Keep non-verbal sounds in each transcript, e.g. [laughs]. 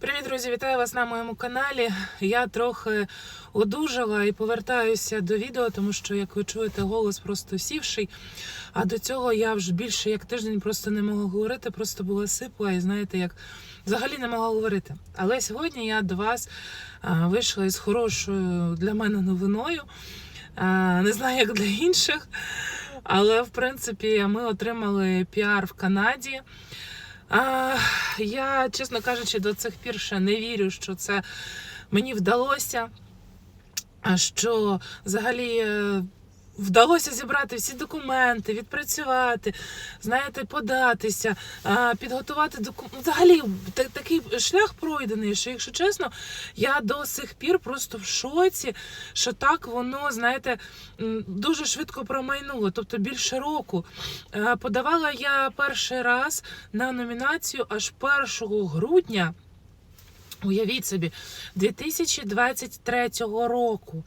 Привіт, друзі! Вітаю вас на моєму каналі. Я трохи одужала і повертаюся до відео, тому що, як ви чуєте, голос просто сівший. А до цього я вже більше як тиждень просто не могла говорити, просто була сипла і знаєте, як взагалі не могла говорити. Але сьогодні я до вас вийшла із хорошою для мене новиною. Не знаю, як для інших. Але в принципі ми отримали піар в Канаді. А, я, чесно кажучи, до цих пір ще не вірю, що це мені вдалося. А що взагалі е, вдалося зібрати всі документи, відпрацювати, знаєте, податися, підготувати документи. Взагалі, такий шлях пройдений, що, якщо чесно, я до сих пір просто в шоці, що так воно, знаєте, дуже швидко промайнуло, тобто більше року. Подавала я перший раз на номінацію аж 1 грудня. Уявіть собі, 2023 року.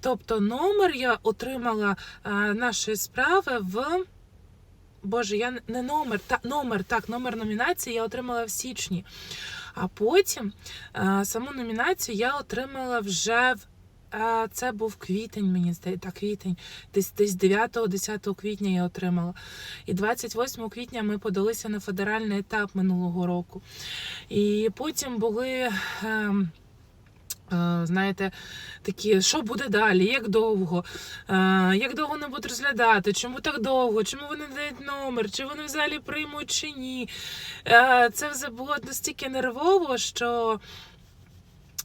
Тобто номер я отримала е, нашої справи в. Боже, я не- номер, та номер, так, номер номінації я отримала в січні. А потім е, саму номінацію я отримала вже в. Це був квітень, мені здається, квітень, десь десь 9-10 квітня я отримала. І 28 квітня ми подалися на федеральний етап минулого року. І потім були. ем, е, Знаєте, такі, що буде далі, як довго, е, як довго не будуть розглядати, чому так довго, чому вони дають номер, чи вони взагалі приймуть чи ні. Е, Це все було настільки нервово, що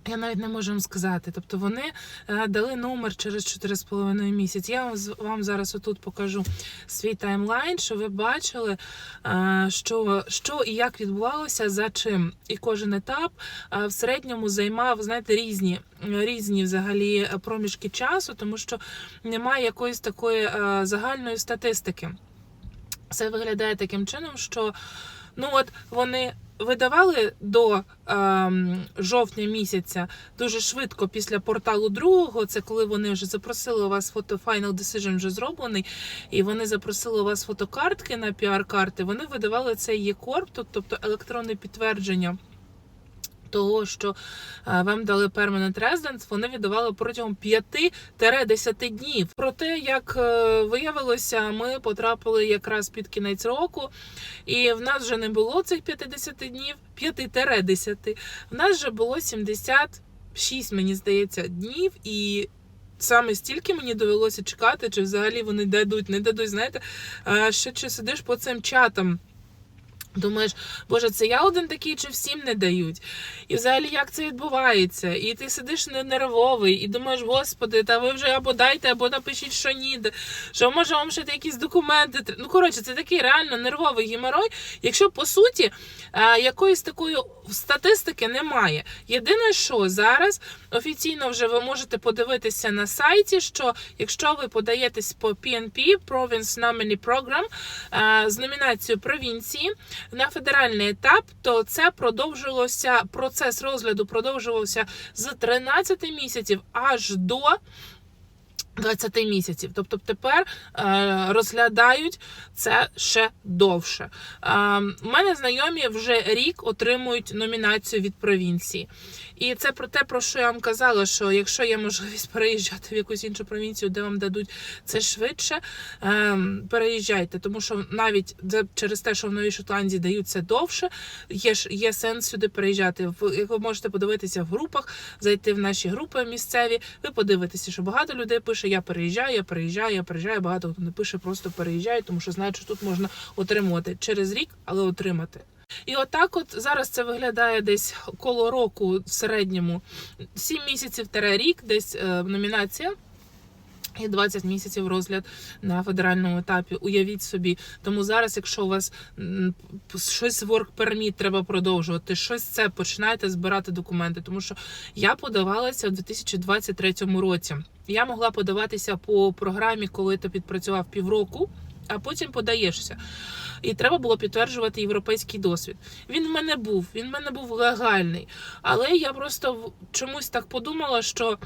я навіть не можу вам сказати. Тобто вони е, дали номер через 4,5 місяці. Я вам, зараз отут покажу свій таймлайн, що ви бачили, е, що, що і як відбувалося за чим. І кожен етап е, в середньому займав, знаєте, різні, різні взагалі проміжки часу, тому що немає якоїсь такої загальної статистики. Це виглядає таким чином, що ну от вони видавали до ем, жовтня місяця дуже швидко після порталу другого. Це коли вони вже запросили у вас фото Final Decision вже зроблений, і вони запросили у вас фотокартки на піар-карти. Вони видавали цей є-корп, тобто електронне підтвердження. Того, що е, вам дали Permanent Residence, вони видавали протягом 5-10 днів. Проте, як е, виявилося, ми потрапили якраз під кінець року, і в нас вже не було цих 50 днів, 5-10. В нас вже було 76, мені здається, днів, і саме стільки мені довелося чекати, чи взагалі вони дадуть, не дадуть. Знаєте, е, ще чи сидиш по цим чатам. Думаєш, боже, це я один такий, чи всім не дають? І взагалі як це відбувається? І ти сидиш не нервовий, і думаєш, господи, та ви вже або дайте, або напишіть, що ні, що може вам ще якісь документи. Ну коротше, це такий реально нервовий геморой. Якщо по суті е, якоїсь такої статистики немає. Єдине, що зараз офіційно вже ви можете подивитися на сайті, що якщо ви подаєтесь по PNP, Province Nominee Program, е, з номінацією провінції на федеральний етап, то це продовжилося процес розгляду продовжувався з 13 місяців аж до. 20 місяців, тобто тепер е, розглядають це ще довше. Е, у мене знайомі вже рік отримують номінацію від провінції, і це про те, про що я вам казала, що якщо є можливість [laughs] переїжджати в якусь іншу провінцію, де вам дадуть це швидше, е, переїжджайте, тому що навіть через те, що в Новій Шотландії дають це довше, є є сенс сюди переїжджати. Як ви можете подивитися в групах, зайти в наші групи місцеві. Ви подивитеся, що багато людей пише: Я переїжджаю, я переїжджаю, я переїжджаю. Багато хто не пише, просто переїжджаю, тому що знають, що тут можна отримувати через рік, але отримати. І отак, от зараз це виглядає десь коло року в середньому 7 місяців рік, десь е, номінація. І 20 місяців розгляд на федеральному етапі. Уявіть собі. Тому зараз, якщо у вас щось work permit треба продовжувати, щось це починайте збирати документи. Тому що я подавалася в 2023 році. Я могла подаватися по програмі, коли ти підпрацював півроку, а потім подаєшся. І треба було підтверджувати європейський досвід. Він в мене був, він в мене був легальний. Але я просто чомусь так подумала, що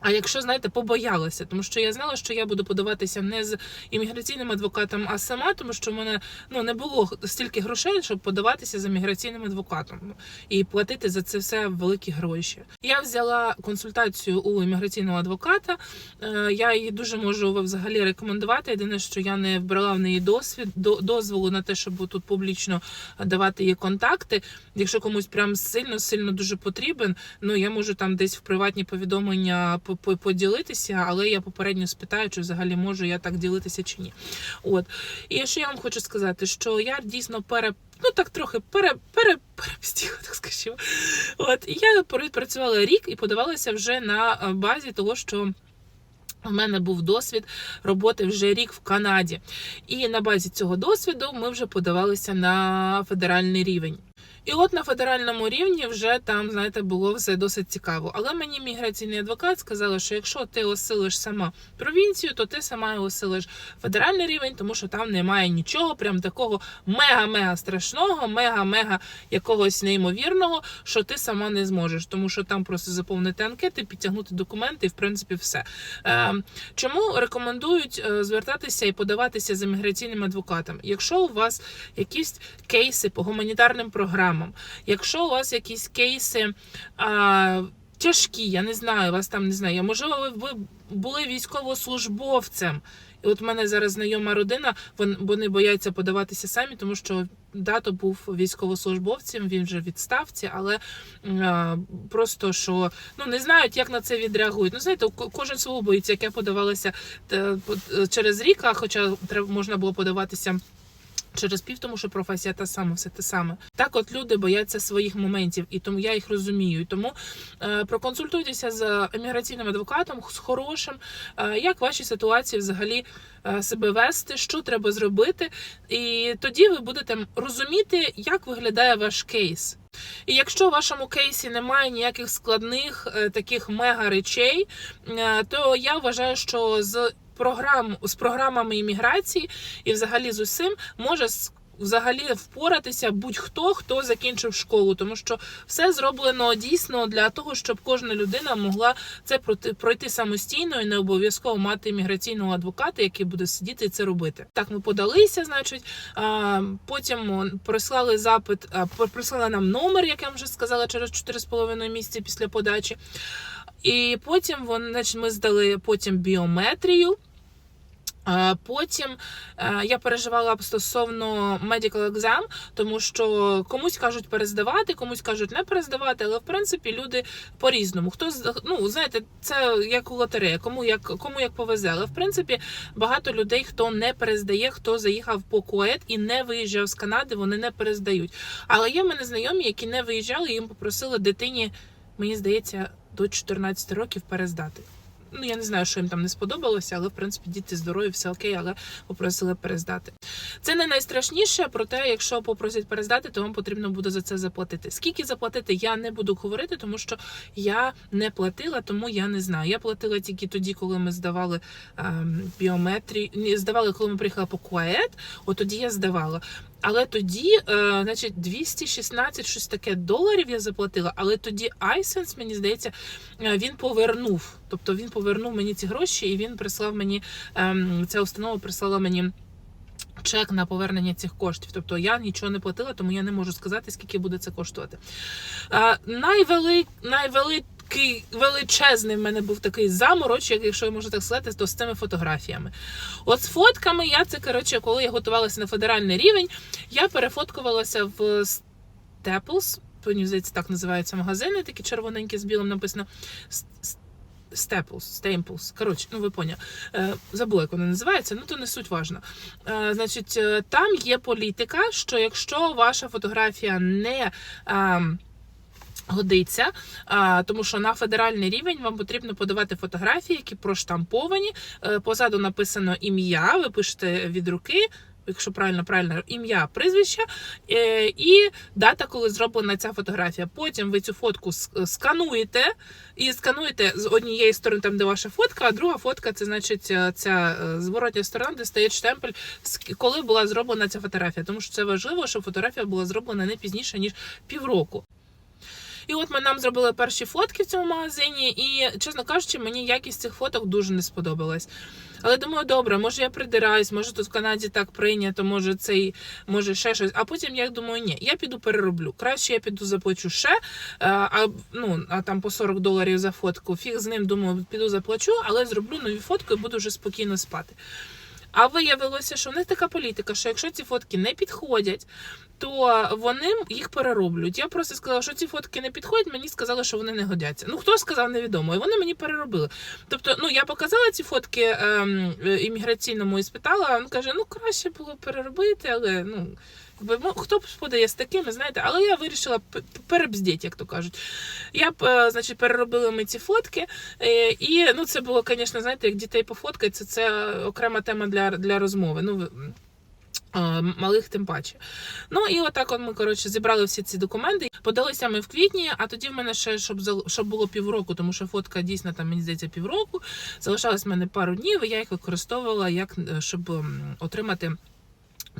А якщо знаєте, побоялася, тому що я знала, що я буду подаватися не з імміграційним адвокатом, а сама, тому що в мене ну не було стільки грошей, щоб подаватися за міграційним адвокатом ну, і платити за це все великі гроші. Я взяла консультацію у імміграційного адвоката. Е, Я її дуже можу взагалі рекомендувати. Єдине, що я не вбрала в неї досвід до- дозволу на те, щоб тут публічно давати її контакти. Якщо комусь прям сильно сильно дуже потрібен, ну я можу там десь в приватні повідомлення по- по- поділитися, але я попередньо спитаю, чи взагалі можу я так ділитися чи ні. От і що я вам хочу сказати, що я дійсно пере. Ну так трохи пере, пере, перепстіла, так скажімо. От і я працювала рік і подавалася вже на е, базі того, що. У мене був досвід роботи вже рік в Канаді, і на базі цього досвіду ми вже подавалися на федеральний рівень. І от на федеральному рівні вже там, знаєте, було все досить цікаво. Але мені міграційний адвокат сказала, що якщо ти осилиш сама провінцію, то ти сама і осилиш федеральний рівень, тому що там немає нічого, прям такого мега-мега страшного, мега-мега якогось неймовірного, що ти сама не зможеш, тому що там просто заповнити анкети, підтягнути документи, і в принципі все. Е, чому рекомендують е, звертатися і подаватися за міграційним адвокатом? Якщо у вас якісь кейси по гуманітарним програмам, якщо у вас якісь кейси. А, Тяжкі, я не знаю, вас там не знаю. Можливо, ви були військовослужбовцем. І от в мене зараз знайома родина, вони бояться подаватися самі, тому що дато був військовослужбовцем, він вже в відставці, але е, просто що ну не знають, як на це відреагують. Ну знаєте, кожен свого боїться, як я подавалася через рік, а хоча можна було подаватися. Через пів, тому що професія та сама, все те саме. Так, от люди бояться своїх моментів, і тому я їх розумію. Тому е, проконсультуйтеся з еміграційним адвокатом, з хорошим, е, як в вашій ситуації взагалі е, себе вести, що треба зробити, і тоді ви будете розуміти, як виглядає ваш кейс. І якщо в вашому кейсі немає ніяких складних е, таких мега речей, е, то я вважаю, що з програм з програмами імміграції і взагалі з усім може взагалі впоратися будь-хто, хто закінчив школу, тому що все зроблено дійсно для того, щоб кожна людина могла це пройти, самостійно і не обов'язково мати імміграційного адвоката, який буде сидіти і це робити. Так, ми подалися, значить, потім прислали запит, прислали нам номер, як я вже сказала, через 4,5 місяці після подачі. І потім вони, значить, ми здали потім біометрію. Потім е, я переживала стосовно medical exam, тому що комусь кажуть перездавати, комусь кажуть не перездавати, але в принципі люди по-різному. Хто ну знаєте, це як у лотереї, кому як кому як повезе. Але в принципі багато людей, хто не перездає, хто заїхав по КУЕТ і не виїжджав з Канади, вони не перездають. Але є в мене знайомі, які не виїжджали, їм попросили дитині, мені здається, до 14 років перездати. Ну, я не знаю, що їм там не сподобалося, але в принципі діти здорові, все окей, але попросили перездати. Це не найстрашніше, проте, якщо попросять перездати, то вам потрібно буде за це заплатити. Скільки заплатити, я не буду говорити, тому що я не платила, тому я не знаю. Я платила тільки тоді, коли ми здавали ем, біометрію. Здавали, коли ми приїхали по КУАЕТ, от тоді я здавала. Але тоді, е, значить, 216 щось таке доларів я заплатила. Але тоді iSense, мені здається, е, він повернув. Тобто він повернув мені ці гроші, і він прислав мені ем, ця установа прислала мені. Чек на повернення цих коштів, тобто я нічого не платила, тому я не можу сказати, скільки буде це коштувати. Е, найвели... Найвеликий величезний в мене був такий замороч, як- якщо можу так сказати, то з цими фотографіями. От з фотками я це коротше, коли я готувалася на федеральний рівень, я перефоткувалася в Staples, мені здається, так називаються магазини, такі червоненькі з білим написано. С- с- Staples, Staples, коротше, ну ви поняли. Е, забула, як вони називаються, ну то не суть важно. Е, значить, е, там є політика, що якщо ваша фотографія не. Годиться, тому що на федеральний рівень вам потрібно подавати фотографії, які проштамповані. Е, Позаду написано ім'я, ви пишете від руки, якщо правильно, правильно ім'я, прізвище, е, і дата, коли зроблена ця фотографія. Потім ви цю фотку скануєте і скануєте з однієї сторони, там де ваша фотка, а друга фотка це значить е, ця зворотня сторона, де стоїть штемпель, коли була зроблена ця фотографія. Тому що це важливо, щоб фотографія була зроблена не пізніше ніж півроку. І от ми нам зробили перші фотки в цьому магазині, і чесно кажучи, мені якість цих фоток дуже не сподобалась. Але думаю, добре, може я придираюсь, може тут в Канаді так прийнято, може цей, може ще щось. А потім я думаю, ні, я піду перероблю. Краще я піду заплачу ще, е, а, ну, а там по 40 доларів за фотку. Фіг з ним, думаю, піду заплачу, але зроблю нові фотки і буду вже спокійно спати. А виявилося, що в них така політика, що якщо ці фотки не підходять, то вони їх перероблять. Я просто сказала, що ці фотки не підходять, мені сказали, що вони не годяться. Ну хто сказав, невідомо. І вони мені переробили. Тобто, ну я показала ці фотки ем, е, імміграційному і спитала, він каже, ну краще було переробити, але ну. Ну, Хто подає з такими, знаєте, але я вирішила перебздіть, як то кажуть. Я е, значить, переробила ми ці фотки. е, І ну, це було, звісно, знаєте, як дітей пофоткати, це, окрема тема для, для розмови. Ну, е, малих тим паче. Ну і отак от ми коротше зібрали всі ці документи. Подалися ми в квітні, а тоді в мене ще щоб щоб було півроку, тому що фотка дійсно там мені здається півроку. Залишалось в мене пару днів, і я їх використовувала як щоб отримати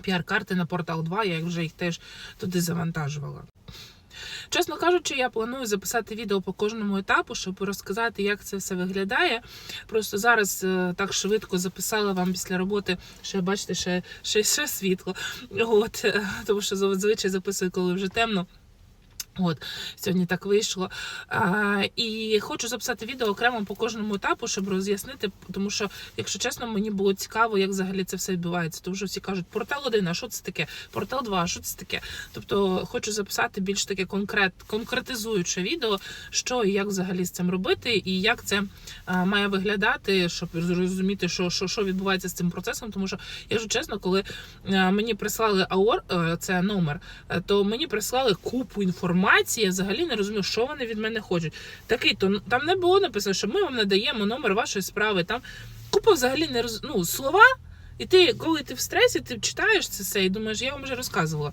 піар-карти на портал 2. Я вже їх теж туди завантажувала. Чесно кажучи, я планую записати відео по кожному етапу, щоб розказати, як це все виглядає. Просто зараз е, так швидко записала вам після роботи, що бачите, ще, ще, ще світло. От, е, тому що зазвичай записую, коли вже темно. От сьогодні так вийшло. А, і хочу записати відео окремо по кожному етапу, щоб роз'яснити, тому що, якщо чесно, мені було цікаво, як взагалі це все відбувається. Тому що всі кажуть, портал 1, а що це таке? Портал 2, а що це таке? Тобто хочу записати більш таке конкрет, конкретизуюче відео, що і як взагалі з цим робити, і як це а, має виглядати, щоб зрозуміти, що, що, що відбувається з цим процесом. Тому що, якщо чесно, коли мені прислали АОР, е, це номер, е, то мені прислали купу інформації. Я взагалі не розумію, що вони від мене хочуть. Такий то там не було написано, що ми вам надаємо номер вашої справи. Там купа взагалі не роз... ну, слова. І ти, коли ти в стресі, ти читаєш це все і думаєш, я вам вже розказувала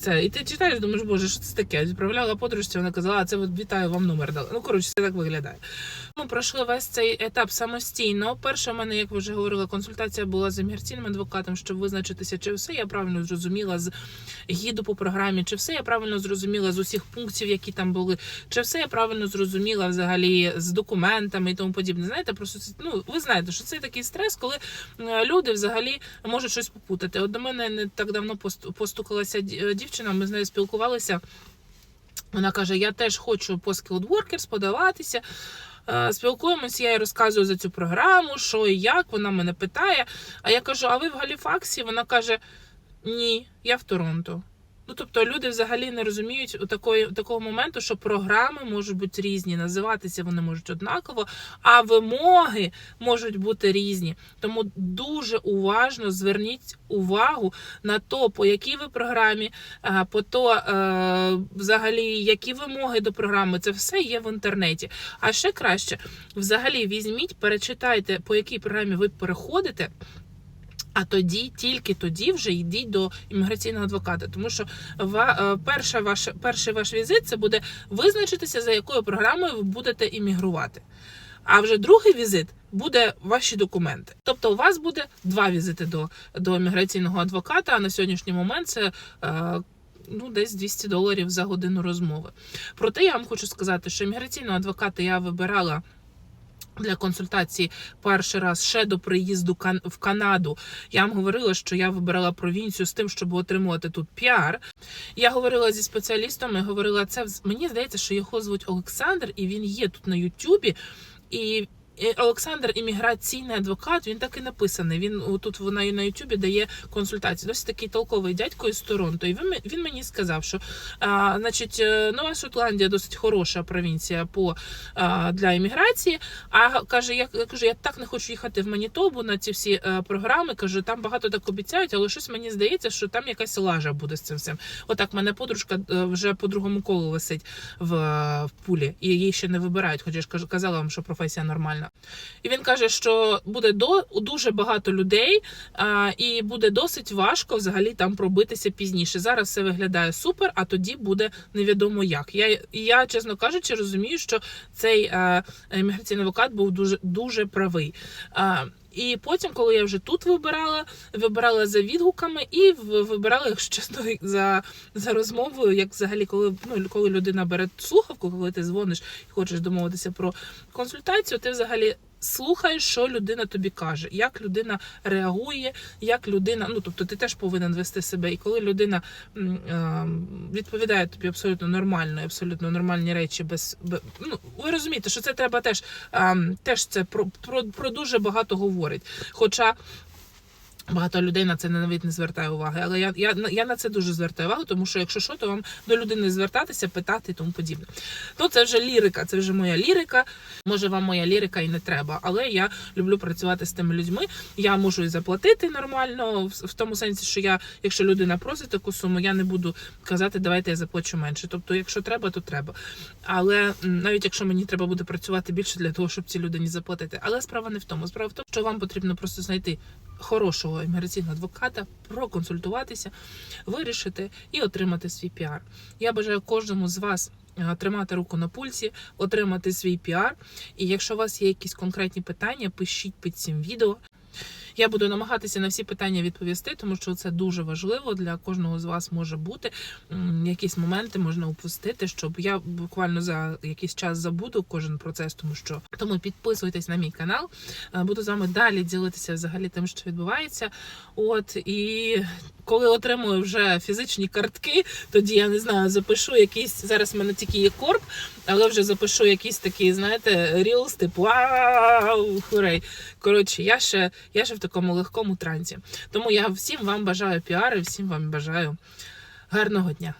це. І ти читаєш, думаєш, боже, що це таке? Відправляла подружці, вона казала, це вітаю, вам номер дали. Ну, коротше, це так виглядає. Ми пройшли весь цей етап самостійно. Перша в мене, як ви вже говорила, консультація була з імміграційним адвокатом, щоб визначитися, чи все я правильно зрозуміла з гіду по програмі, чи все я правильно зрозуміла з усіх пунктів, які там були, чи все я правильно зрозуміла взагалі з документами і тому подібне. Знаєте, просто ну ви знаєте, що це такий стрес, коли е, люди взагалі можуть щось попутати. От до мене не так давно постукалася дівчина, ми з нею спілкувалися. Вона каже: Я теж хочу по Skilled подаватися. Спілкуємось, Спілкуємося, я їй розказую за цю програму, що і як. Вона мене питає. А я кажу: а ви в Галіфаксі? Вона каже: Ні, я в Торонто. Ну, тобто люди взагалі не розуміють у такої, такого моменту, що програми можуть бути різні, називатися вони можуть однаково, а вимоги можуть бути різні. Тому дуже уважно зверніть увагу на то, по якій ви програмі, по то е, взагалі які вимоги до програми. Це все є в інтернеті. А ще краще, взагалі візьміть, перечитайте, по якій програмі ви переходите. А тоді, тільки тоді вже йдіть до імміграційного адвоката, тому що е, перша ваш, перший ваш візит це буде визначитися, за якою програмою ви будете іммігрувати. А вже другий візит буде ваші документи. Тобто, у вас буде два візити до, до імміграційного адвоката. А на сьогоднішній момент це. Е, Ну, десь 200 доларів за годину розмови. Проте я вам хочу сказати, що імміграційного адвоката я вибирала для консультації перший раз ще до приїзду в Канаду. Я вам говорила, що я вибирала провінцію з тим, щоб отримувати тут піар. Я говорила зі спеціалістами, говорила, це мені здається, що його звуть Олександр, і він є тут на Ютубі. І Олександр імміграційний адвокат, він так і написаний. Він тут на, на Ютубі дає консультації. Досить такий толковий дядько із Торонто. І він, він мені сказав, що а, значить, е, Нова Шотландія досить хороша провінція по а, для імміграції. А каже, я, кажу, я так не хочу їхати в Манітобу на ці всі е, програми. Кажу, там багато так обіцяють, але щось мені здається, що там якась лажа буде з цим всім. Отак, мене подружка е, вже по другому колу висить в, в пулі, і її ще не вибирають. Хоча я ж казала вам, що професія нормальна. І він каже, що буде до дуже багато людей, а, і буде досить важко взагалі там пробитися пізніше. Зараз все виглядає супер, а тоді буде невідомо як. Я, я чесно кажучи, розумію, що цей е, імміграційний адвокат був дуже дуже правий. А, І потім, коли я вже тут вибирала, вибирала за відгуками і вибирала, якщо чесно, за, за розмовою, як взагалі, коли ну коли людина бере слухавку, коли ти дзвониш і хочеш домовитися про консультацію, ти взагалі. Слухаєш, що людина тобі каже, як людина реагує, як людина. Ну тобто ти теж повинен вести себе. І коли людина е, відповідає тобі абсолютно нормально, абсолютно нормальні речі, без, бе- ну ви розумієте, що це треба теж, е, теж це про, про, про дуже багато говорить. Хоча Багато людей на це навіть не звертає уваги, але я, я, я на це дуже звертаю увагу, тому що якщо що, то вам до людини звертатися, питати і тому подібне. Ну це вже лірика, це вже моя лірика. Може, вам моя лірика і не треба, але я люблю працювати з тими людьми. Я можу і заплатити нормально, в, в тому сенсі, що я, якщо людина просить таку суму, я не буду казати, давайте я заплачу менше. Тобто, якщо треба, то треба. Але навіть якщо мені треба буде працювати більше для того, щоб цій людині заплатити. Але справа не в тому. Справа в тому, що вам потрібно просто знайти хорошого імміграційного адвоката, проконсультуватися, вирішити і отримати свій піар. Я бажаю кожному з вас е, тримати руку на пульсі, отримати свій піар. І якщо у вас є якісь конкретні питання, пишіть під цим відео. Я буду намагатися на всі питання відповісти, тому що це дуже важливо для кожного з вас може бути. Якісь моменти можна упустити, щоб я буквально за якийсь час забуду кожен процес, тому що тому підписуйтесь на мій канал. Е, Буду з вами далі ділитися взагалі тим, що відбувається. От і коли отримую вже фізичні картки, тоді я не знаю, запишу якийсь. Зараз в мене тільки є корп, але вже запишу якийсь такий, знаєте, рілс, типу вау, хурей. Коротше, я ще, я ще в такому легкому трансі. Тому я всім вам бажаю піари, всім вам бажаю гарного дня.